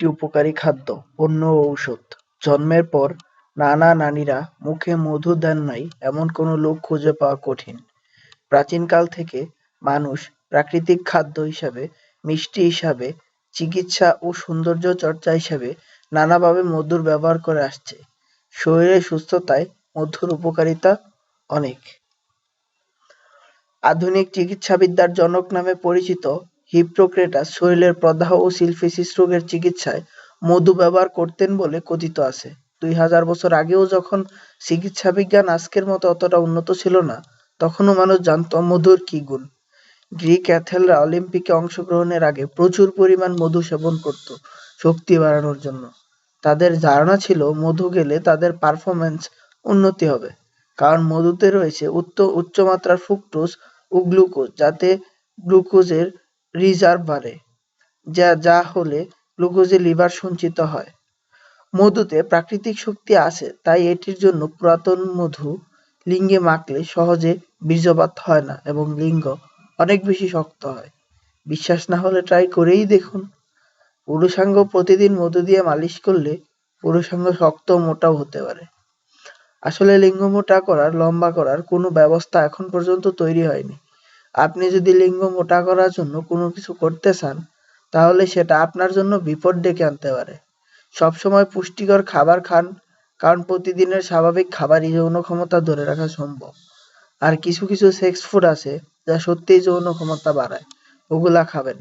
একটি উপকারী খাদ্য, অন্য ঔষধ। জন্মের পর নানা-নানীরা মুখে মধু দেন নাই এমন কোনো লোক খুঁজে পাওয়া কঠিন। প্রাচীনকাল থেকে মানুষ প্রাকৃতিক খাদ্য হিসাবে, মিষ্টি হিসাবে, চিকিৎসা ও সৌন্দর্য চর্চা হিসাবে নানাভাবে মধুর ব্যবহার করে আসছে। শরীরের সুস্থতায় মধুর উপকারিতা অনেক। আধুনিক চিকিৎসাবিদ্যার জনক নামে পরিচিত হিপ্পোক্রেটাস শরীরের প্রদাহ ও সিফিলিস রোগের চিকিৎসায় মধু ব্যবহার করতেন বলে কথিত আছে। দুই হাজার বছর আগেও যখন চিকিৎসা বিজ্ঞান আজকের মতো অতটা উন্নত ছিল না, তখনও মানুষ জানত মধুর কী গুণ। গ্রিক অ্যাথলেটরা অলিম্পিকে অংশগ্রহণের আগে প্রচুর পরিমাণ মধু সেবন করত শক্তি বাড়ানোর জন্য। তাদের ধারণা ছিল মধু গেলে তাদের পারফরম্যান্স উন্নতি হবে, কারণ মধুতে রয়েছে উচ্চ উচ্চমাত্রার ফ্রুক্টোজ ও গ্লুকোজ যাতে গ্লুকোজের রিজার্ভ বাড়ে, যা যা হলে গ্লুকোজে লিভার সঞ্চিত হয়। মধুতে প্রাকৃতিক শক্তি আছে তাই এটির জন্য পুরাতন মধু লিঙ্গে মাখলে সহজে বীর্যপাত হয় না এবং লিঙ্গ অনেক বেশি শক্ত হয়। বিশ্বাস না হলে ট্রাই করেই দেখুন। পুরুষাঙ্গ প্রতিদিন মধু দিয়ে মালিশ করলে পুরুষাঙ্গ শক্ত মোটাও হতে পারে। আসলে লিঙ্গ মোটা করার, লম্বা করার কোনো ব্যবস্থা এখন পর্যন্ত তৈরি হয়নি। আপনি যদি লিঙ্গ মোটা করার জন্য কোনো কিছু করতে চান, তাহলে সেটা আপনার জন্য বিপদ ডেকে আনতে পারে। সবসময় পুষ্টিকর খাবার খান, কারণ প্রতিদিনের স্বাভাবিক খাবারই যৌন ক্ষমতা ধরে রাখা সম্ভব। আর কিছু কিছু সেক্স ফুড আছে যা সত্যিই যৌন ক্ষমতা বাড়ায়, ওগুলা খাবেন।